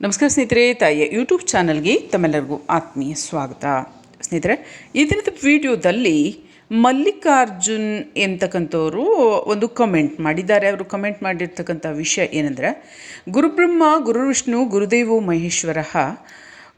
ನಮಸ್ಕಾರ ಸ್ನೇಹಿತರೆ, ತಾಯಿಯ ಯೂಟ್ಯೂಬ್ ಚಾನಲ್ಗೆ ತಮ್ಮೆಲ್ಲರಿಗೂ ಆತ್ಮೀಯ ಸ್ವಾಗತ. ಸ್ನೇಹಿತರೆ ಈ ದಿನದ ವಿಡಿಯೋದಲ್ಲಿ ಮಲ್ಲಿಕಾರ್ಜುನ್ ಎಂತಕ್ಕಂಥವರು ಒಂದು ಕಮೆಂಟ್ ಮಾಡಿದ್ದಾರೆ. ಅವರು ಕಮೆಂಟ್ ಮಾಡಿರ್ತಕ್ಕಂಥ ವಿಷಯ ಏನಂದರೆ, ಗುರುಬ್ರಹ್ಮ ಗುರು ವಿಷ್ಣು ಗುರುದೇವೋ ಮಹೇಶ್ವರ,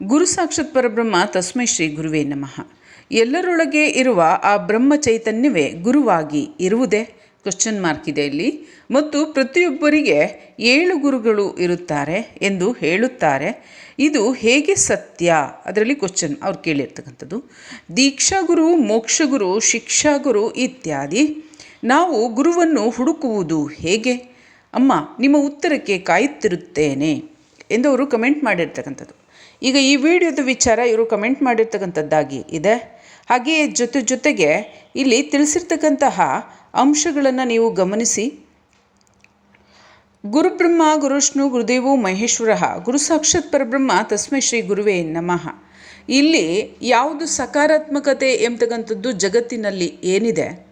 ಗುರು ಸಾಕ್ಷಾತ್ ಪರಬ್ರಹ್ಮ, ತಸ್ಮೈ ಶ್ರೀ ಗುರುವೇ ನಮಃ. ಎಲ್ಲರೊಳಗೆ ಇರುವ ಆ ಬ್ರಹ್ಮ ಚೈತನ್ಯವೇ ಗುರುವಾಗಿ ಇರುವುದೇ? ಕ್ವಶನ್ ಮಾರ್ಕ್ ಇದೆ ಇಲ್ಲಿ. ಮತ್ತು ಪ್ರತಿಯೊಬ್ಬರಿಗೆ ಏಳು ಗುರುಗಳು ಇರುತ್ತಾರೆ ಎಂದು ಹೇಳುತ್ತಾರೆ. ಇದು ಹೇಗೆ ಸತ್ಯ? ಅದರಲ್ಲಿ ಕ್ವಶನ್ ಅವ್ರು ಕೇಳಿರ್ತಕ್ಕಂಥದ್ದು. ದೀಕ್ಷಾಗುರು ಮೋಕ್ಷಗುರು ಶಿಕ್ಷಾಗುರು ಇತ್ಯಾದಿ. ನಾವು ಗುರುವನ್ನು ಹುಡುಕುವುದು ಹೇಗೆ? ಅಮ್ಮ, ನಿಮ್ಮ ಉತ್ತರಕ್ಕೆ ಕಾಯುತ್ತಿರುತ್ತೇನೆ ಎಂದು ಅವರು ಕಮೆಂಟ್ ಮಾಡಿರ್ತಕ್ಕಂಥದ್ದು. ಈಗ ಈ ವಿಡಿಯೋದ ವಿಚಾರ ಇವರು ಕಮೆಂಟ್ ಮಾಡಿರ್ತಕ್ಕಂಥದ್ದಾಗಿ ಇದೆ. ಹಾಗೆಯೇ ಜೊತೆ ಜೊತೆಗೆ ಇಲ್ಲಿ ತಿಳಿಸಿರ್ತಕ್ಕಂತಹ ಅಂಶಗಳನ್ನು ನೀವು ಗಮನಿಸಿ. ಗುರುಬ್ರಹ್ಮ ಗುರುಷ್ಣು ಗುರುದೇವೋ, ಮಹೇಶ್ವರ, ಗುರು ಸಾಕ್ಷಾತ್ ಪರಬ್ರಹ್ಮ, ತಸ್ಮೈ ಶ್ರೀ ಗುರುವೇ ನಮಃ. ಇಲ್ಲಿ ಯಾವುದು ಸಕಾರಾತ್ಮಕತೆ ಎಂಬತಕ್ಕಂಥದ್ದು ಜಗತ್ತಿನಲ್ಲಿ ಏನಿದೆ?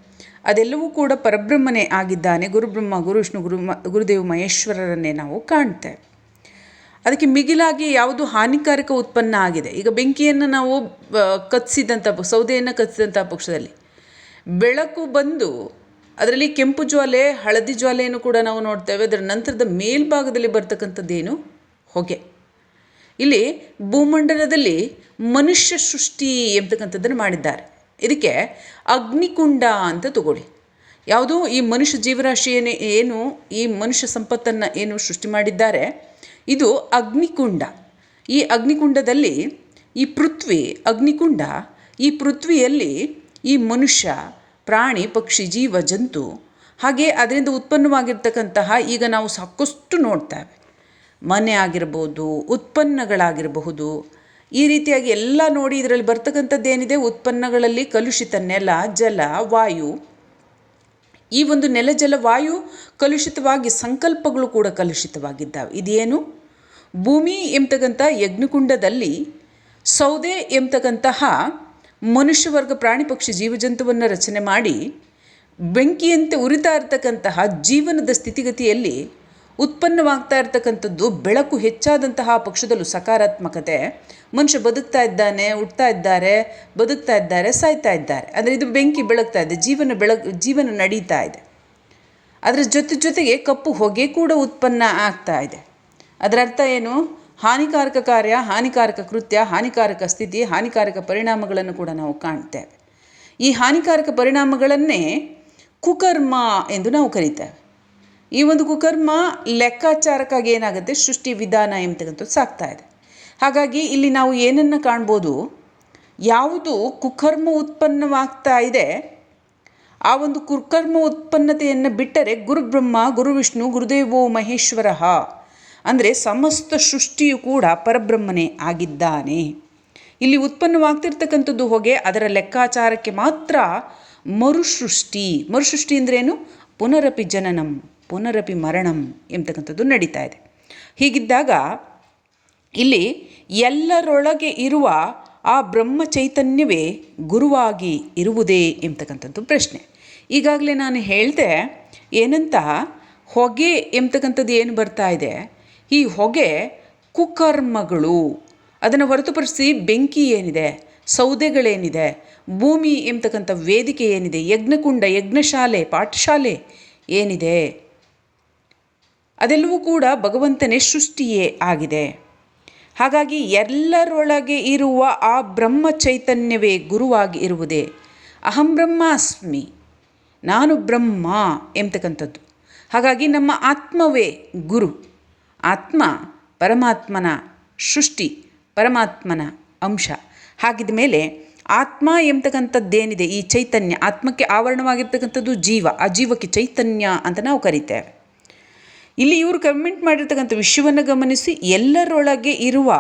ಅದೆಲ್ಲವೂ ಕೂಡ ಪರಬ್ರಹ್ಮನೇ ಆಗಿದ್ದಾನೆ. ಗುರುಬ್ರಹ್ಮ ಗುರು ಮ, ಗುರುದೇವ, ಮಹೇಶ್ವರರನ್ನೇ ನಾವು ಕಾಣ್ತೇವೆ. ಅದಕ್ಕೆ ಮಿಗಿಲಾಗಿ ಯಾವುದು ಹಾನಿಕಾರಕ ಉತ್ಪನ್ನ ಆಗಿದೆ. ಈಗ ಬೆಂಕಿಯನ್ನು ನಾವು ಕತ್ತಿಸಿದಂಥ ಸೌದೆಯನ್ನು ಕತ್ತಿಸಿದಂಥ ಪಕ್ಷದಲ್ಲಿ ಬೆಳಕು ಬಂದು ಅದರಲ್ಲಿ ಕೆಂಪು ಜ್ವಾಲೆ, ಹಳದಿ ಜ್ವಾಲೆಯನ್ನು ಕೂಡ ನಾವು ನೋಡ್ತೇವೆ. ಅದರ ನಂತರದ ಮೇಲ್ಭಾಗದಲ್ಲಿ ಬರ್ತಕ್ಕಂಥದ್ದೇನು ಹೊಗೆ. ಇಲ್ಲಿ ಭೂಮಂಡಲದಲ್ಲಿ ಮನುಷ್ಯ ಸೃಷ್ಟಿ ಎಂಬತಕ್ಕಂಥದ್ದನ್ನು ಮಾಡಿದ್ದಾರೆ. ಇದಕ್ಕೆ ಅಗ್ನಿಕುಂಡ ಅಂತ ತಗೊಳ್ಳಿ. ಯಾವುದು? ಈ ಮನುಷ್ಯ ಜೀವರಾಶಿಯನ್ನೇ ಏನು, ಈ ಮನುಷ್ಯ ಸಂಪತ್ತನ್ನು ಏನು ಸೃಷ್ಟಿ ಮಾಡಿದ್ದಾರೆ? ಇದು ಅಗ್ನಿಕುಂಡ. ಈ ಅಗ್ನಿಕುಂಡದಲ್ಲಿ ಈ ಪೃಥ್ವಿ, ಅಗ್ನಿಕುಂಡ, ಈ ಪೃಥ್ವಿಯಲ್ಲಿ ಈ ಮನುಷ್ಯ, ಪ್ರಾಣಿ, ಪಕ್ಷಿ, ಜೀವ, ಜಂತು, ಹಾಗೆ ಅದರಿಂದ ಉತ್ಪನ್ನವಾಗಿರ್ತಕ್ಕಂತಹ ಈಗ ನಾವು ಸಾಕಷ್ಟು ನೋಡ್ತೇವೆ. ಮನೆ ಆಗಿರ್ಬೋದು, ಉತ್ಪನ್ನಗಳಾಗಿರಬಹುದು. ಈ ರೀತಿಯಾಗಿ ಎಲ್ಲ ನೋಡಿ ಇದರಲ್ಲಿ ಬರ್ತಕ್ಕಂಥದ್ದೇನಿದೆ? ಉತ್ಪನ್ನಗಳಲ್ಲಿ ಕಲುಷಿತ ನೆಲ, ಜಲ, ವಾಯು. ಈ ಒಂದು ನೆಲ ಜಲ ವಾಯು ಕಲುಷಿತವಾಗಿ ಸಂಕಲ್ಪಗಳು ಕೂಡ ಕಲುಷಿತವಾಗಿದ್ದಾವೆ. ಇದೇನು? ಭೂಮಿ ಎಂಬತಕ್ಕಂಥ ಯಜ್ಞಕುಂಡದಲ್ಲಿ ಸೌದೆ ಎಂಬತಕ್ಕಂತಹ ಮನುಷ್ಯವರ್ಗ ಪ್ರಾಣಿ ಪಕ್ಷಿ ಜೀವಜಂತುವನ್ನು ರಚನೆ ಮಾಡಿ ಬೆಂಕಿಯಂತೆ ಉರಿತಾ ಇರತಕ್ಕಂತಹ ಜೀವನದ ಸ್ಥಿತಿಗತಿಯಲ್ಲಿ ಉತ್ಪನ್ನವಾಗ್ತಾ ಇರತಕ್ಕಂಥದ್ದು ಬೆಳಕು ಹೆಚ್ಚಾದಂತಹ ಪಕ್ಷದಲ್ಲೂ ಸಕಾರಾತ್ಮಕತೆ. ಮನುಷ್ಯ ಬದುಕ್ತಾ ಇದ್ದಾನೆ ಉಟ್ತಾ ಇದ್ದಾರೆ, ಬದುಕ್ತಾ ಇದ್ದಾರೆ, ಸಾಯ್ತಾ ಇದ್ದಾರೆ. ಅಂದರೆ ಇದು ಬೆಂಕಿ ಬೆಳಗ್ತಾ ಇದೆ, ಜೀವನ ಬೆಳಗ್, ಜೀವನ ನಡೀತಾ ಇದೆ. ಅದರ ಜೊತೆ ಜೊತೆಗೆ ಕಪ್ಪು ಹೊಗೆ ಕೂಡ ಉತ್ಪನ್ನ ಆಗ್ತಾ ಇದೆ. ಅದರ ಅರ್ಥ ಏನು? ಹಾನಿಕಾರಕ ಕಾರ್ಯ, ಹಾನಿಕಾರಕ ಕೃತ್ಯ, ಹಾನಿಕಾರಕ ಸ್ಥಿತಿ, ಹಾನಿಕಾರಕ ಪರಿಣಾಮಗಳನ್ನು ಕೂಡ ನಾವು ಕಾಣ್ತೇವೆ. ಈ ಹಾನಿಕಾರಕ ಪರಿಣಾಮಗಳನ್ನೇ ಕುಕರ್ಮ ಎಂದು ನಾವು ಕರಿತೇವೆ. ಈ ಒಂದು ಕುಕರ್ಮ ಲೆಕ್ಕಾಚಾರಕ್ಕಾಗಿ ಏನಾಗುತ್ತೆ? ಸೃಷ್ಟಿ ವಿಧಾನ ಎಂಬತಕ್ಕಂಥದ್ದು ಸಾಕ್ತಾ ಇದೆ. ಹಾಗಾಗಿ ಇಲ್ಲಿ ನಾವು ಏನನ್ನು ಕಾಣ್ಬೋದು? ಯಾವುದು ಕುಕರ್ಮ ಉತ್ಪನ್ನವಾಗ್ತಾ ಇದೆ? ಆ ಒಂದು ಕುಕರ್ಮ ಉತ್ಪನ್ನತೆಯನ್ನು ಬಿಟ್ಟರೆ ಗುರುಬ್ರಹ್ಮ, ಗುರುವಿಷ್ಣು, ಗುರುದೇವೋ ಮಹೇಶ್ವರ ಅಂದರೆ ಸಮಸ್ತ ಸೃಷ್ಟಿಯು ಕೂಡ ಪರಬ್ರಹ್ಮನೇ ಆಗಿದ್ದಾನೆ. ಇಲ್ಲಿ ಉತ್ಪನ್ನವಾಗ್ತಿರ್ತಕ್ಕಂಥದ್ದು ಹೊಗೆ ಅದರ ಲೆಕ್ಕಾಚಾರಕ್ಕೆ ಮಾತ್ರ ಮರುಸೃಷ್ಟಿ. ಮರುಸೃಷ್ಟಿ ಅಂದ್ರೇನು ಪುನರಪಿ ಜನನಂ, ಪುನರಪಿ ಮರಣಂ ಎಂಬತಕ್ಕಂಥದ್ದು ನಡೀತಾ ಇದೆ. ಹೀಗಿದ್ದಾಗ ಇಲ್ಲಿ ಎಲ್ಲರೊಳಗೆ ಇರುವ ಆ ಬ್ರಹ್ಮ ಚೈತನ್ಯವೇ ಗುರುವಾಗಿ ಇರುವುದೇ ಎಂಬತಕ್ಕಂಥದ್ದು ಪ್ರಶ್ನೆ. ಈಗಾಗಲೇ ನಾನು ಹೇಳಿದೆ ಏನಂತ? ಹೊಗೆ ಎಂಬತಕ್ಕಂಥದ್ದು ಏನು ಬರ್ತಾ ಇದೆ? ಈ ಹೊಗೆ ಕುಕರ್ಮಗಳು. ಅದನ್ನು ಹೊರತುಪಡಿಸಿ ಬೆಂಕಿ ಏನಿದೆ, ಸೌದೆಗಳೇನಿದೆ, ಭೂಮಿ ಎಂಬತಕ್ಕಂಥ ವೇದಿಕೆ ಏನಿದೆ, ಯಜ್ಞಕುಂಡ, ಯಜ್ಞಶಾಲೆ, ಪಾಠಶಾಲೆ ಏನಿದೆ, ಅದೆಲ್ಲವೂ ಕೂಡ ಭಗವಂತನೇ ಸೃಷ್ಟಿಯೇ ಆಗಿದೆ. ಹಾಗಾಗಿ ಎಲ್ಲರೊಳಗೆ ಇರುವ ಆ ಬ್ರಹ್ಮ ಚೈತನ್ಯವೇ ಗುರುವಾಗಿ ಇರುವುದೇ ಅಹಂ ಬ್ರಹ್ಮಾಸ್ಮಿ, ನಾನು ಬ್ರಹ್ಮ ಎಂಬತಕ್ಕಂಥದ್ದು. ಹಾಗಾಗಿ ನಮ್ಮ ಆತ್ಮವೇ ಗುರು. ಆತ್ಮ, ಪರಮಾತ್ಮನ ಸೃಷ್ಟಿ, ಪರಮಾತ್ಮನ ಅಂಶ. ಹಾಗಿದ ಮೇಲೆ ಆತ್ಮ ಎಂಬತಕ್ಕಂಥದ್ದೇನಿದೆ, ಈ ಚೈತನ್ಯ, ಆತ್ಮಕ್ಕೆ ಆವರಣವಾಗಿರ್ತಕ್ಕಂಥದ್ದು ಜೀವ, ಆ ಜೀವಕ್ಕೆ ಚೈತನ್ಯ ಅಂತ ನಾವು ಕರಿತೇವೆ. ಇಲ್ಲಿ ಇವರು ಕಮೆಂಟ್ ಮಾಡಿರ್ತಕ್ಕಂಥ ವಿಷಯವನ್ನು ಗಮನಿಸಿ, ಎಲ್ಲರೊಳಗೆ ಇರುವ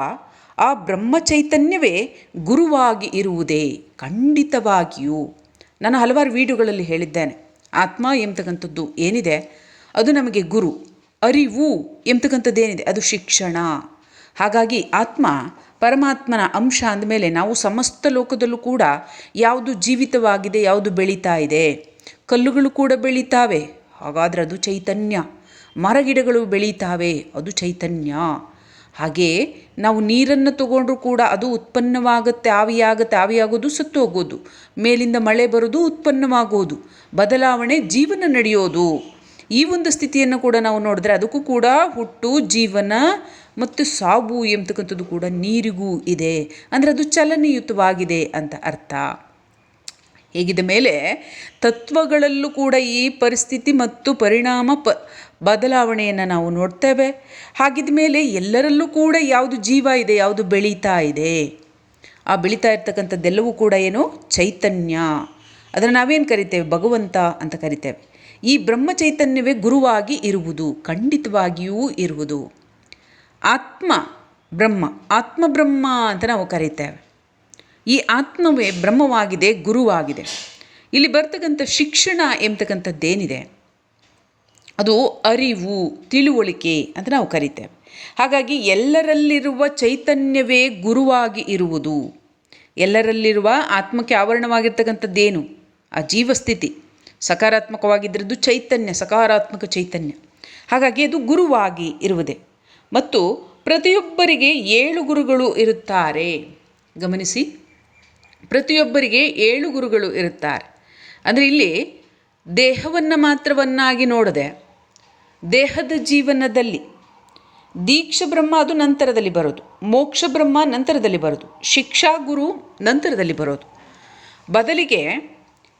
ಆ ಬ್ರಹ್ಮ ಚೈತನ್ಯವೇ ಗುರುವಾಗಿ ಇರುವುದೇ, ಖಂಡಿತವಾಗಿಯೂ. ನಾನು ಹಲವಾರು ವಿಡಿಯೋಗಳಲ್ಲಿ ಹೇಳಿದ್ದೇನೆ, ಆತ್ಮ ಎಂಬತಕ್ಕಂಥದ್ದು ಏನಿದೆ, ಅದು ನಮಗೆ ಗುರು ಅರಿವು ಎಂಬತಕ್ಕಂಥದ್ದೇನಿದೆ ಅದು ಶಿಕ್ಷಣ. ಹಾಗಾಗಿ ಆತ್ಮ ಪರಮಾತ್ಮನ ಅಂಶ ಅಂದಮೇಲೆ ನಾವು ಸಮಸ್ತ ಲೋಕದಲ್ಲೂ ಕೂಡ ಯಾವುದು ಜೀವಿತವಾಗಿದೆ, ಯಾವುದು ಬೆಳೀತಾ ಇದೆ. ಕಲ್ಲುಗಳು ಕೂಡ ಬೆಳೀತಾವೆ. ಹಾಗಾದರೆ ಅದು ಚೈತನ್ಯ. ಮರಗಿಡಗಳು ಬೆಳೀತಾವೆ. ಅದು ಚೈತನ್ಯ. ಹಾಗೆ ನಾವು ನೀರನ್ನು ತಗೊಂಡ್ರೂ ಕೂಡ ಅದು ಉತ್ಪನ್ನವಾಗುತ್ತೆ, ಆವಿಯಾಗುತ್ತೆ. ಆವಿಯಾಗೋದು ಸತ್ತು ಹೋಗೋದು. ಮೇಲಿಂದ ಮಳೆ ಬರೋದು ಉತ್ಪನ್ನವಾಗೋದು. ಬದಲಾವಣೆ ಜೀವನ ನಡೆಯೋದು. ಈ ಒಂದು ಸ್ಥಿತಿಯನ್ನು ಕೂಡ ನಾವು ನೋಡಿದ್ರೆ ಅದಕ್ಕೂ ಕೂಡ ಹುಟ್ಟು, ಜೀವನ ಮತ್ತು ಸಾವು ಎಂಬತಕ್ಕಂಥದ್ದು ಕೂಡ ನೀರಿಗೂ ಇದೆ. ಅಂದರೆ ಅದು ಚಲನಯುತವಾಗಿದೆ ಅಂತ ಅರ್ಥ. ಹೀಗಿದ ಮೇಲೆ ತತ್ವಗಳಲ್ಲೂ ಕೂಡ ಈ ಪರಿಸ್ಥಿತಿ ಮತ್ತು ಪರಿಣಾಮ ಪ, ಬದಲಾವಣೆಯನ್ನು ನಾವು ನೋಡ್ತೇವೆ. ಹಾಗಿದ ಮೇಲೆ ಎಲ್ಲರಲ್ಲೂ ಕೂಡ ಯಾವುದು ಜೀವ ಇದೆ, ಯಾವುದು ಬೆಳೀತಾ ಇದೆ. ಆ ಬೆಳೀತಾ ಇರ್ತಕ್ಕಂಥದ್ದೆಲ್ಲವೂ ಕೂಡ ಏನು? ಚೈತನ್ಯ. ಅದನ್ನು ನಾವೇನು ಕರಿತೇವೆ? ಭಗವಂತ ಅಂತ ಕರಿತೇವೆ. ಈ ಬ್ರಹ್ಮ ಚೈತನ್ಯವೇ ಗುರುವಾಗಿ ಇರುವುದು, ಖಂಡಿತವಾಗಿಯೂ ಇರುವುದು. ಆತ್ಮ ಬ್ರಹ್ಮ ಆತ್ಮ ಬ್ರಹ್ಮ ಅಂತ ನಾವು ಕರೀತೇವೆ. ಈ ಆತ್ಮವೇ ಬ್ರಹ್ಮವಾಗಿದೆ, ಗುರುವಾಗಿದೆ. ಇಲ್ಲಿ ಬರ್ತಕ್ಕಂಥ ಶಿಕ್ಷಣ ಎಂಬತಕ್ಕಂಥದ್ದೇನಿದೆ? ಅದು ಅರಿವು, ತಿಳುವಳಿಕೆ ಅಂತ ನಾವು ಕರಿತೇವೆ. ಹಾಗಾಗಿ ಎಲ್ಲರಲ್ಲಿರುವ ಚೈತನ್ಯವೇ ಗುರುವಾಗಿ ಇರುವುದು. ಎಲ್ಲರಲ್ಲಿರುವ ಆತ್ಮಕ್ಕೆ ಆವರಣವಾಗಿರ್ತಕ್ಕಂಥದ್ದೇನು? ಆ ಜೀವಸ್ಥಿತಿ. ಸಕಾರಾತ್ಮಕವಾಗಿದ್ದರದ್ದು ಚೈತನ್ಯ, ಸಕಾರಾತ್ಮಕ ಚೈತನ್ಯ. ಹಾಗಾಗಿ ಅದು ಗುರುವಾಗಿ ಇರುವುದೇ. ಮತ್ತು ಪ್ರತಿಯೊಬ್ಬರಿಗೆ ಏಳು ಗುರುಗಳು ಇರುತ್ತಾರೆ. ಗಮನಿಸಿ. ಪ್ರತಿಯೊಬ್ಬರಿಗೆ ಏಳು ಗುರುಗಳು ಇರುತ್ತಾರೆ. ಅಂದರೆ ಇಲ್ಲಿ ದೇಹವನ್ನು ಮಾತ್ರವನ್ನಾಗಿ ನೋಡದೆ, ದೇಹದ ಜೀವನದಲ್ಲಿ ದೀಕ್ಷ ಬ್ರಹ್ಮ ಅದು ನಂತರದಲ್ಲಿ ಬರೋದು, ಮೋಕ್ಷ ಬ್ರಹ್ಮ ನಂತರದಲ್ಲಿ ಬರೋದು, ಶಿಕ್ಷಾ ಗುರು ನಂತರದಲ್ಲಿ ಬರೋದು. ಬದಲಿಗೆ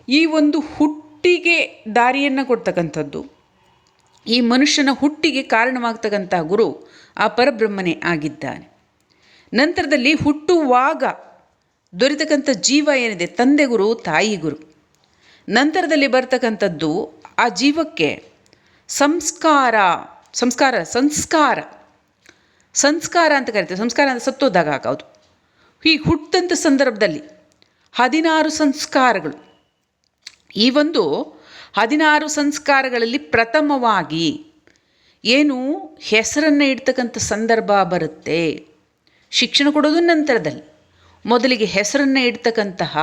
ಈ ಒಂದು ಹುಟ್ಟಿಗೆ ದಾರಿಯನ್ನು ಕೊಡ್ತಕ್ಕಂಥದ್ದು. ಈ ಮನುಷ್ಯನ ಹುಟ್ಟಿಗೆ ಕಾರಣವಾಗ್ತಕ್ಕಂಥ ಗುರು ಆ ಪರಬ್ರಹ್ಮನೇ ಆಗಿದ್ದಾನೆ. ನಂತರದಲ್ಲಿ ಹುಟ್ಟುವಾಗ ದೊರೆತಕ್ಕಂಥ ಜೀವ ಏನಿದೆ? ತಂದೆ ಗುರು, ತಾಯಿ ಗುರು. ನಂತರದಲ್ಲಿ ಬರ್ತಕ್ಕಂಥದ್ದು ಆ ಜೀವಕ್ಕೆ ಸಂಸ್ಕಾರ ಸಂಸ್ಕಾರ ಸಂಸ್ಕಾರ. ಸಂಸ್ಕಾರ ಅಂತ ಕರಿತೇವೆ ಸಂಸ್ಕಾರ ಅಂತ ಸತ್ತೋದಾಗ ಹಾಕೋದು ಈ ಹುಟ್ಟಂಥ ಸಂದರ್ಭದಲ್ಲಿ ಹದಿನಾರು ಸಂಸ್ಕಾರಗಳು. ಈ ಒಂದು ಹದಿನಾರು ಸಂಸ್ಕಾರಗಳಲ್ಲಿ ಪ್ರಥಮವಾಗಿ ಏನು ಹೆಸರನ್ನು ಇಡ್ತಕ್ಕಂಥ ಸಂದರ್ಭ ಬರುತ್ತೆ. ಶಿಕ್ಷಣ ಕೊಡೋದು ನಂತರದಲ್ಲಿ. ಮೊದಲಿಗೆ ಹೆಸರನ್ನು ಇಡ್ತಕ್ಕಂತಹ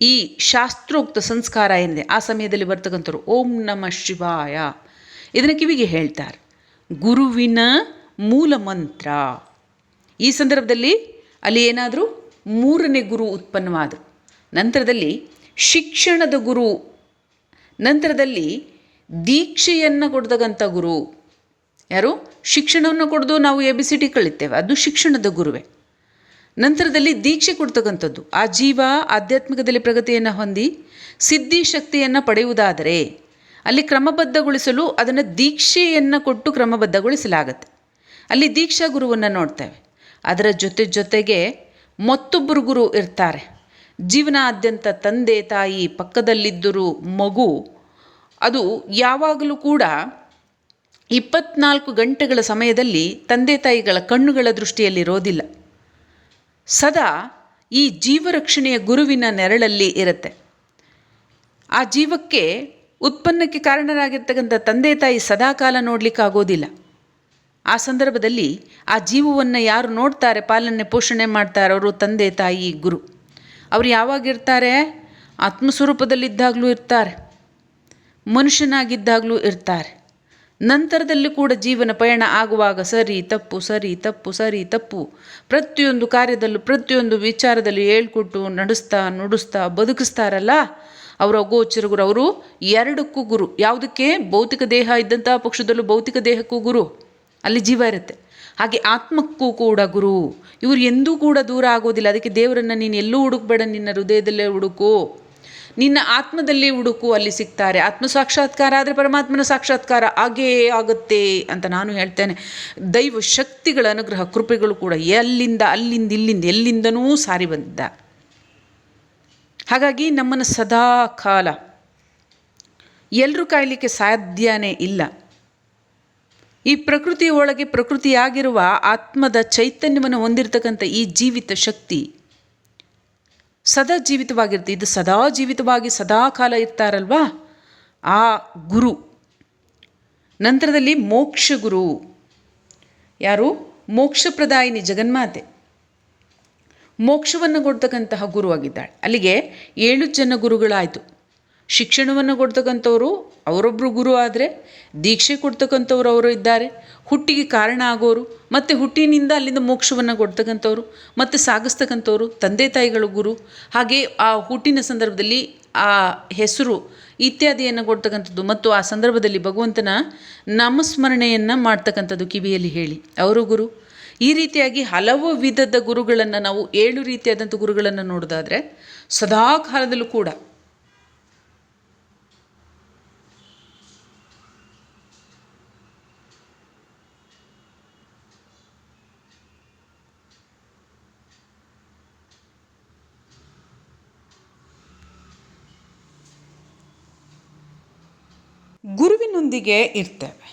ಈ ಶಾಸ್ತ್ರೋಕ್ತ ಸಂಸ್ಕಾರ ಏನಿದೆ, ಆ ಸಮಯದಲ್ಲಿ ಬರ್ತಕ್ಕಂಥವ್ರು ಓಂ ನಮ ಶಿವಾಯ. ಇದನ್ನು ಕಿವಿಗೆ ಹೇಳ್ತಾರೆ. ಗುರುವಿನ ಮೂಲ ಮಂತ್ರ. ಈ ಸಂದರ್ಭದಲ್ಲಿ ಅಲ್ಲಿ ಏನಾದರೂ ಮೂರನೇ ಗುರು ಉತ್ಪನ್ನವಾದರು. ನಂತರದಲ್ಲಿ ಶಿಕ್ಷಣದ ಗುರು. ನಂತರದಲ್ಲಿ ದೀಕ್ಷೆಯನ್ನು ಕೊಡ್ತಕ್ಕಂಥ ಗುರು. ಯಾರು? ಶಿಕ್ಷಣವನ್ನು ಕೊಡೋದು ನಾವು ಎ ಬಿ ಸಿ ಅದು ಶಿಕ್ಷಣದ ಗುರುವೇ. ನಂತರದಲ್ಲಿ ದೀಕ್ಷೆ ಕೊಡ್ತಕ್ಕಂಥದ್ದು. ಆ ಜೀವ ಆಧ್ಯಾತ್ಮಿಕದಲ್ಲಿ ಪ್ರಗತಿಯನ್ನು ಹೊಂದಿ ಸಿದ್ಧಿ ಶಕ್ತಿಯನ್ನು ಪಡೆಯುವುದಾದರೆ ಅಲ್ಲಿ ಕ್ರಮಬದ್ಧಗೊಳಿಸಲು ಅದನ್ನು ದೀಕ್ಷೆಯನ್ನು ಕೊಟ್ಟು ಕ್ರಮಬದ್ಧಗೊಳಿಸಲಾಗತ್ತೆ. ಅಲ್ಲಿ ದೀಕ್ಷಾ ಗುರುವನ್ನು ನೋಡ್ತೇವೆ. ಅದರ ಜೊತೆ ಜೊತೆಗೆ ಮತ್ತೊಬ್ಬರು ಗುರು ಇರ್ತಾರೆ. ಜೀವನಾದ್ಯಂತ ತಂದೆ ತಾಯಿ ಪಕ್ಕದಲ್ಲಿದ್ದರೂ ಮಗು, ಅದು ಯಾವಾಗಲೂ ಕೂಡ ಇಪ್ಪತ್ನಾಲ್ಕು ಗಂಟೆಗಳ ಸಮಯದಲ್ಲಿ ತಂದೆ ತಾಯಿಗಳ ಕಣ್ಣುಗಳ ದೃಷ್ಟಿಯಲ್ಲಿರೋದಿಲ್ಲ ಸದಾ ಈ ಜೀವರಕ್ಷಣೆಯ ಗುರುವಿನ ನೆರಳಲ್ಲಿ ಇರುತ್ತೆ. ಆ ಜೀವಕ್ಕೆ ಉತ್ಪನ್ನಕ್ಕೆ ಕಾರಣರಾಗಿರ್ತಕ್ಕಂಥ ತಂದೆ ತಾಯಿ ಸದಾಕಾಲ ನೋಡಲಿಕ್ಕಾಗೋದಿಲ್ಲ. ಆ ಸಂದರ್ಭದಲ್ಲಿ ಆ ಜೀವವನ್ನು ಯಾರು ನೋಡ್ತಾರೆ, ಪಾಲನೆ ಪೋಷಣೆ ಮಾಡ್ತಾರೆ ಅವರು ತಂದೆ ತಾಯಿ ಗುರು. ಅವರು ಯಾವಾಗಿರ್ತಾರೆ? ಆತ್ಮಸ್ವರೂಪದಲ್ಲಿದ್ದಾಗಲೂ ಇರ್ತಾರೆ. ಮನುಷ್ಯನಾಗಿದ್ದಾಗಲೂ ಇರ್ತಾರೆ. ನಂತರದಲ್ಲಿ ಕೂಡ ಜೀವನ ಪಯಣ ಆಗುವಾಗ ಸರಿ, ತಪ್ಪು ಸರಿ ತಪ್ಪು ಸರಿ, ತಪ್ಪು. ಪ್ರತಿಯೊಂದು ಕಾರ್ಯದಲ್ಲೂ, ಪ್ರತಿಯೊಂದು ವಿಚಾರದಲ್ಲಿ ಹೇಳ್ಕೊಟ್ಟು ನಡೆಸ್ತಾ, ನುಡಿಸ್ತಾ, ಬದುಕಿಸ್ತಾರಲ್ಲ? ಅವರ ಗೋಚರ ಗುರು ಅವರು ಎರಡಕ್ಕೂ ಗುರು. ಯಾವುದಕ್ಕೆ? ಭೌತಿಕ ದೇಹ ಇದ್ದಂತಹ ಪಕ್ಷದಲ್ಲೂ ಭೌತಿಕ ದೇಹಕ್ಕೂ ಗುರು. ಅಲ್ಲಿ ಜೀವ ಇರುತ್ತೆ. ಹಾಗೆ ಆತ್ಮಕ್ಕೂ ಕೂಡ ಗುರು. ಇವರು ಎಂದೂ ಕೂಡ ದೂರ ಆಗೋದಿಲ್ಲ. ಅದಕ್ಕೆ ದೇವರನ್ನು ನೀನು ಎಲ್ಲೂ ಹುಡುಕ್ಬೇಡ, ನಿನ್ನ ಹೃದಯದಲ್ಲೇ ಹುಡುಕು. ನಿನ್ನ ಆತ್ಮದಲ್ಲಿ ಹುಡುಕು, ಅಲ್ಲಿ ಸಿಗ್ತಾರೆ. ಆತ್ಮ ಸಾಕ್ಷಾತ್ಕಾರ ಆದರೆ ಪರಮಾತ್ಮನ ಸಾಕ್ಷಾತ್ಕಾರ ಹಾಗೇ ಆಗುತ್ತೆ ಅಂತ ನಾನು ಹೇಳ್ತೇನೆ. ದೈವ ಶಕ್ತಿಗಳ ಅನುಗ್ರಹ, ಕೃಪೆಗಳು ಕೂಡ ಎಲ್ಲಿಂದ, ಅಲ್ಲಿಂದ, ಇಲ್ಲಿಂದ, ಎಲ್ಲಿಂದನೂ ಸಾರಿ ಬಂದಿದ್ದ. ಹಾಗಾಗಿ ನಮ್ಮನ್ನು ಸದಾ ಕಾಲ. ಎಲ್ಲರೂ ಕಾಯಲಿಕ್ಕೆ ಸಾಧ್ಯನೇ ಇಲ್ಲ. ಈ ಪ್ರಕೃತಿಯ ಒಳಗೆ ಪ್ರಕೃತಿಯಾಗಿರುವ ಆತ್ಮದ ಚೈತನ್ಯವನ್ನು ಹೊಂದಿರತಕ್ಕಂಥ ಈ ಜೀವಿತ ಶಕ್ತಿ ಸದಾ ಜೀವಿತವಾಗಿರುತ್ತೆ. ಇದು ಸದಾ ಜೀವಿತವಾಗಿ ಸದಾ ಕಾಲ ಇರ್ತಾರಲ್ವಾ? ಆ ಗುರು. ನಂತರದಲ್ಲಿ ಮೋಕ್ಷ ಗುರು. ಯಾರು? ಮೋಕ್ಷಪ್ರದಾಯಿನಿ ಜಗನ್ಮಾತೆ. ಮೋಕ್ಷವನ್ನು ಕೊಡ್ತಕ್ಕಂತಹ ಗುರುವಾಗಿದ್ದಾಳೆ. ಅಲ್ಲಿಗೆ ಏಳು ಜನ ಗುರುಗಳಾಯಿತು. ಶಿಕ್ಷಣವನ್ನು ಕೊಡ್ತಕ್ಕಂಥವರು ಅವರೊಬ್ಬರು ಗುರು ಆದರೆ, ದೀಕ್ಷೆ ಕೊಡ್ತಕ್ಕಂಥವ್ರು ಅವರು ಇದ್ದಾರೆ. ಹುಟ್ಟಿಗೆ ಕಾರಣ ಆಗೋರು, ಮತ್ತು ಹುಟ್ಟಿನಿಂದ ಅಲ್ಲಿಂದ ಮೋಕ್ಷವನ್ನು ಕೊಡ್ತಕ್ಕಂಥವ್ರು, ಮತ್ತು ಸಾಗಿಸ್ತಕ್ಕಂಥವ್ರು, ತಂದೆ ತಾಯಿಗಳು ಗುರು. ಹಾಗೆ ಆ ಹುಟ್ಟಿನ ಸಂದರ್ಭದಲ್ಲಿ ಆ ಹೆಸರು ಇತ್ಯಾದಿಯನ್ನು ಕೊಡ್ತಕ್ಕಂಥದ್ದು ಮತ್ತು ಆ ಸಂದರ್ಭದಲ್ಲಿ ಭಗವಂತನ ನಾಮಸ್ಮರಣೆಯನ್ನು ಮಾಡ್ತಕ್ಕಂಥದ್ದು ಕಿವಿಯಲ್ಲಿ ಹೇಳಿ. ಅವರು ಗುರು. ಈ ರೀತಿಯಾಗಿ ಹಲವು ವಿಧದ ಗುರುಗಳನ್ನು ನಾವು ಏಳು ರೀತಿಯಾದಂಥ ಗುರುಗಳನ್ನು ನೋಡೋದಾದರೆ ಸದಾ ಕಾಲದಲ್ಲೂ ಕೂಡ ಗುರುವಿನೊಂದಿಗೆ ಇರ್ತೇವೆ.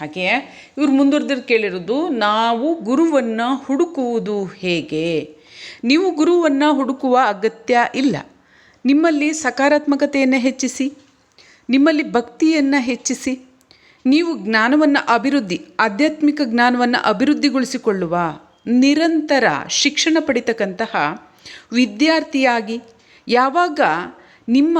ಹಾಗೆಯೇ ಇವ್ರು ಮುಂದುವರೆದ್ರೆ ಕೇಳಿರೋದು, ನಾವು ಗುರುವನ್ನು ಹುಡುಕುವುದು ಹೇಗೆ? ನೀವು ಗುರುವನ್ನು ಹುಡುಕುವ ಅಗತ್ಯ ಇಲ್ಲ. ನಿಮ್ಮಲ್ಲಿ ಸಕಾರಾತ್ಮಕತೆಯನ್ನು ಹೆಚ್ಚಿಸಿ, ನಿಮ್ಮಲ್ಲಿ ಭಕ್ತಿಯನ್ನು ಹೆಚ್ಚಿಸಿ, ನೀವು ಜ್ಞಾನವನ್ನು ಅಭಿವೃದ್ಧಿ, ಆಧ್ಯಾತ್ಮಿಕ ಜ್ಞಾನವನ್ನು ಅಭಿವೃದ್ಧಿಗೊಳಿಸಿಕೊಳ್ಳುವ ನಿರಂತರ ಶಿಕ್ಷಣ ಪಡಿತಕ್ಕಂತಹ ವಿದ್ಯಾರ್ಥಿಯಾಗಿ ಯಾವಾಗ ನಿಮ್ಮ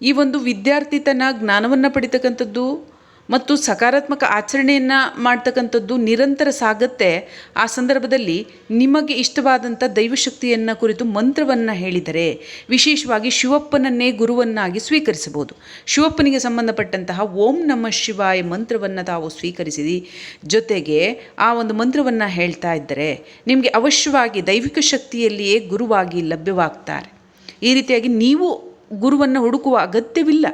ಈ ಒಂದು ವಿದ್ಯಾರ್ಥಿತನ ಜ್ಞಾನವನ್ನು ಪಡಿತಕ್ಕಂಥದ್ದು ಮತ್ತು ಸಕಾರಾತ್ಮಕ ಆಚರಣೆಯನ್ನು ಮಾಡ್ತಕ್ಕಂಥದ್ದು ನಿರಂತರ ಸಾಗತ್ತೆ. ಆ ಸಂದರ್ಭದಲ್ಲಿ ನಿಮಗೆ ಇಷ್ಟವಾದಂಥ ದೈವಶಕ್ತಿಯನ್ನು ಕುರಿತು ಮಂತ್ರವನ್ನು ಹೇಳಿದರೆ ವಿಶೇಷವಾಗಿ ಶಿವಪ್ಪನನ್ನೇ ಗುರುವನ್ನಾಗಿ ಸ್ವೀಕರಿಸಬಹುದು. ಶಿವಪ್ಪನಿಗೆ ಸಂಬಂಧಪಟ್ಟಂತಹ ಓಂ ನಮ ಶಿವಾಯ ಮಂತ್ರವನ್ನು ತಾವು ಸ್ವೀಕರಿಸಿದಿ ಜೊತೆಗೆ ಆ ಒಂದು ಮಂತ್ರವನ್ನು ಹೇಳ್ತಾ ಇದ್ದರೆ ನಿಮಗೆ ಅವಶ್ಯವಾಗಿ ದೈವಿಕ ಶಕ್ತಿಯಲ್ಲಿಯೇ ಗುರುವಾಗಿ ಲಭ್ಯವಾಗ್ತಾರೆ. ಈ ರೀತಿಯಾಗಿ ನೀವು ಗುರುವನ್ನು ಹುಡುಕುವ ಅಗತ್ಯವಿಲ್ಲ.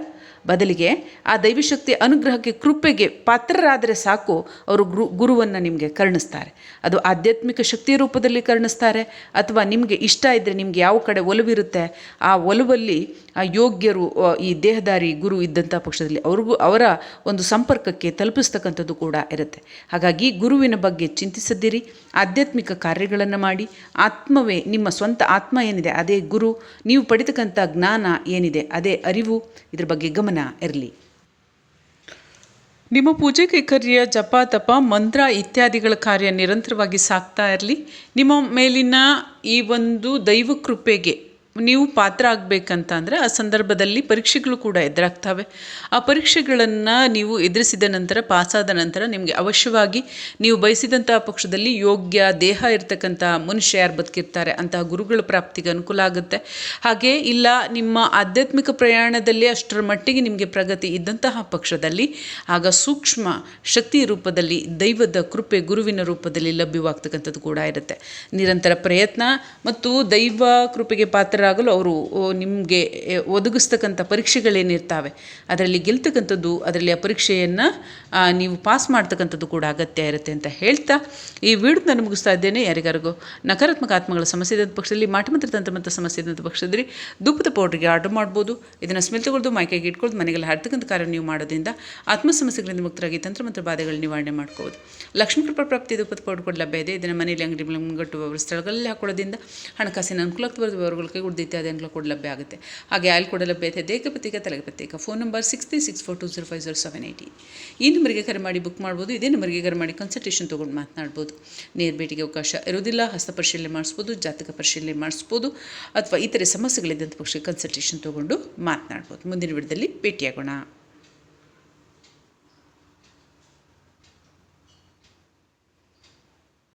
ಬದಲಿಗೆ ಆ ದೈವಶಕ್ತಿ ಅನುಗ್ರಹಕ್ಕೆ ಕೃಪೆಗೆ ಪಾತ್ರರಾದರೆ ಸಾಕು, ಅವರು ಗುರು, ಗುರುವನ್ನು ನಿಮಗೆ ಕರುಣಿಸ್ತಾರೆ. ಅದು ಆಧ್ಯಾತ್ಮಿಕ ಶಕ್ತಿಯ ರೂಪದಲ್ಲಿ ಕರುಣಿಸ್ತಾರೆ, ಅಥವಾ ನಿಮಗೆ ಇಷ್ಟ ಇದ್ದರೆ ನಿಮಗೆ ಯಾವ ಕಡೆ ಒಲವಿರುತ್ತೆ, ಆ ಒಲವಲ್ಲಿ ಯೋಗ್ಯರು ಈ ದೇಹದಾರಿ ಗುರು ಇದ್ದಂಥ ಪಕ್ಷದಲ್ಲಿ ಅವ್ರಿಗೂ ಅವರ ಒಂದು ಸಂಪರ್ಕಕ್ಕೆ ತಲುಪಿಸ್ತಕ್ಕಂಥದ್ದು ಕೂಡ ಇರುತ್ತೆ. ಹಾಗಾಗಿ ಗುರುವಿನ ಬಗ್ಗೆ ಚಿಂತಿಸದಿರಿ, ಆಧ್ಯಾತ್ಮಿಕ ಕಾರ್ಯಗಳನ್ನು ಮಾಡಿ, ಆತ್ಮವೇ ನಿಮ್ಮ ಸ್ವಂತ ಆತ್ಮ ಏನಿದೆ, ಅದೇ ಗುರು, ನೀವು ಪಡಿತಕ್ಕಂಥ ಜ್ಞಾನ ಏನಿದೆ, ಅದೇ ಅರಿವು, ಇದರ ಬಗ್ಗೆ ಗಮನ ಇರಲಿ. ನಿಮ್ಮ ಪೂಜೆ ಕೈಕರ್ಯ, ಜಪ, ತಪ, ಮಂತ್ರ ಇತ್ಯಾದಿಗಳ ಕಾರ್ಯ ನಿರಂತರವಾಗಿ ಸಾಗ್ತಾ ಇರಲಿ. ನಿಮ್ಮ ಮೇಲಿನ ಈ ಒಂದು ದೈವ ಕೃಪೆಗೆ ನೀವು ಪಾತ್ರ ಆಗಬೇಕಂತ ಅಂದರೆ ಆ ಸಂದರ್ಭದಲ್ಲಿ ಪರೀಕ್ಷೆಗಳು ಕೂಡ ಎದುರಾಗ್ತವೆ. ಆ ಪರೀಕ್ಷೆಗಳನ್ನು ನೀವು ಎದುರಿಸಿದ ನಂತರ ಪಾಸಾದ ನಂತರ ನಿಮಗೆ ಅವಶ್ಯವಾಗಿ ನೀವು ಬಯಸಿದಂತಹ ಪಕ್ಷದಲ್ಲಿ ಯೋಗ್ಯ ದೇಹ ಇರತಕ್ಕಂಥ ಮನುಷ್ಯ ಯಾರು ಬದುಕಿರ್ತಾರೆ ಅಂತಹ ಗುರುಗಳ ಪ್ರಾಪ್ತಿಗೆ ಅನುಕೂಲ ಆಗುತ್ತೆ. ಹಾಗೆ ಇಲ್ಲ, ನಿಮ್ಮ ಆಧ್ಯಾತ್ಮಿಕ ಪ್ರಯಾಣದಲ್ಲಿ ಅಷ್ಟರ ಮಟ್ಟಿಗೆ ನಿಮಗೆ ಪ್ರಗತಿ ಇದ್ದಂತಹ ಪಕ್ಷದಲ್ಲಿ ಆಗ ಸೂಕ್ಷ್ಮ ಶಕ್ತಿ ರೂಪದಲ್ಲಿ, ದೈವದ ಕೃಪೆ ಗುರುವಿನ ರೂಪದಲ್ಲಿ ಲಭ್ಯವಾಗ್ತಕ್ಕಂಥದ್ದು ಕೂಡ ಇರುತ್ತೆ. ನಿರಂತರ ಪ್ರಯತ್ನ ಮತ್ತು ದೈವ ಕೃಪೆಗೆ ಪಾತ್ರರಾಗಲು ಅವರು ನಿಮಗೆ ಒದಗಿಸ್ತಕ್ಕಂಥ ಪರೀಕ್ಷೆಗಳೇನಿರ್ತಾವೆ, ಅದರಲ್ಲಿ ಗೆಲ್ತಕ್ಕಂಥದ್ದು, ಅದರಲ್ಲಿ ಆ ಪರೀಕ್ಷೆಯನ್ನು ನೀವು ಪಾಸ್ ಮಾಡ್ತಕ್ಕಂಥದ್ದು ಕೂಡ ಅಗತ್ಯ ಇರುತ್ತೆ ಅಂತ ಹೇಳ್ತಾ ಈ ವಿಡಿಯೋ ನಾನು ಮುಗಿಸ್ತಾ ಇದ್ದೇನೆ. ಯಾರಿಗಾರಿಗೂ ನಕಾರಾತ್ಮಕ ಆತ್ಮಗಳ ಸಮಸ್ಯೆ ಇದ್ದಂಥ ಪಕ್ಷದಲ್ಲಿ ಮಾಟಮಂತ್ರ ತಂತ್ರಮಂತ್ರ ಸಮಸ್ಯೆ ಇದ್ದಂಥ ಪಕ್ಷದಲ್ಲಿ ಧೂಪದ ಪೌಡ್ರಿಗೆ ಆರ್ಡರ್ ಮಾಡ್ಬೋದು. ಇದನ್ನು ಸ್ಮೆಲ್ ತಗೊಳ್ದು ಮೈಕೈಗೆ ಇಟ್ಕೊಳ್ದು, ಮನೆಗೆಲ್ಲ ಹರ್ತಕ್ಕಂಥ ಕಾರ್ಯ ನೀವು ಮಾಡೋದ್ರಿಂದ ಆತ್ಮ ಸಮಸ್ಯೆಗಳಿಂದ ಮುಕ್ತರಾಗಿ ತಂತ್ರಮಂತ್ರ ಬಾಧೆಗಳು ನಿವಾರಣೆ ಮಾಡ್ಕೋಬೋದು. ಲಕ್ಷ್ಮೀ ಕೃಪಾ ಪ್ರಾಪ್ತಿ ಧೂಪದ ಪೌಡರ್ ಕೂಡ ಲಭ್ಯ ಇದೆ. ಇದನ್ನು ಮನೆಯಲ್ಲಿ ಅಂಗಡಿ ಮುಂಗಟ್ಟುವವರು ಸ್ಥಳಗಳಲ್ಲಿ ಹಾಕೊಳ್ಳೋದ್ರಿಂದ ಹಣಕಾಸಿನ ಅನುಕೂಲ ಬರುತ್ತೆ ಅವರುಗಳ ಕೈ ಇತ್ಯಾದಿಗಳು ಕೂಡ ಲಭ್ಯ ಆಗುತ್ತೆ. ಹಾಗೆ ಆಯಿಲ್ ಕೂಡ ಲಭ್ಯ ಇದೆ ದೇಹ ಪ್ರತ್ಯೇಕ ತಲೆಗೆ ಪ್ರತ್ಯೇಕ phone number six three six four two zero five zero seven eighty ಈ ನಂಬರಿಗೆ ಕರೆ ಮಾಡಿ ಬುಕ್ ಮಾಡ್ಬೋದು. ಇದೇ ನಂಬರಿಗೆ ಕರೆ ಮಾಡಿ ಕನ್ಸಲ್ಟೇಷನ್ ತೊಗೊಂಡು ಮಾತನಾಡ್ಬೋದು. ನೇರ ಭೇಟಿಗೆ ಅವಕಾಶ ಇರೋದಿಲ್ಲ ಹಸ್ತ ಪರಿಶೀಲನೆ ಮಾಡಿಸ್ಬೋದು. ಜಾತಕ ಪರಿಶೀಲನೆ ಮಾಡಿಸ್ಬೋದು. ಅಥವಾ ಇತರೆ ಸಮಸ್ಯೆಗಳಿದ್ದಂಥ ಪಕ್ಷಕ್ಕೆ ಕನ್ಸಲ್ಟೇಷನ್ ತೊಗೊಂಡು ಮಾತನಾಡ್ಬೋದು. ಮುಂದಿನ ವಿಡದಲ್ಲಿ ಭೇಟಿಯಾಗೋಣ.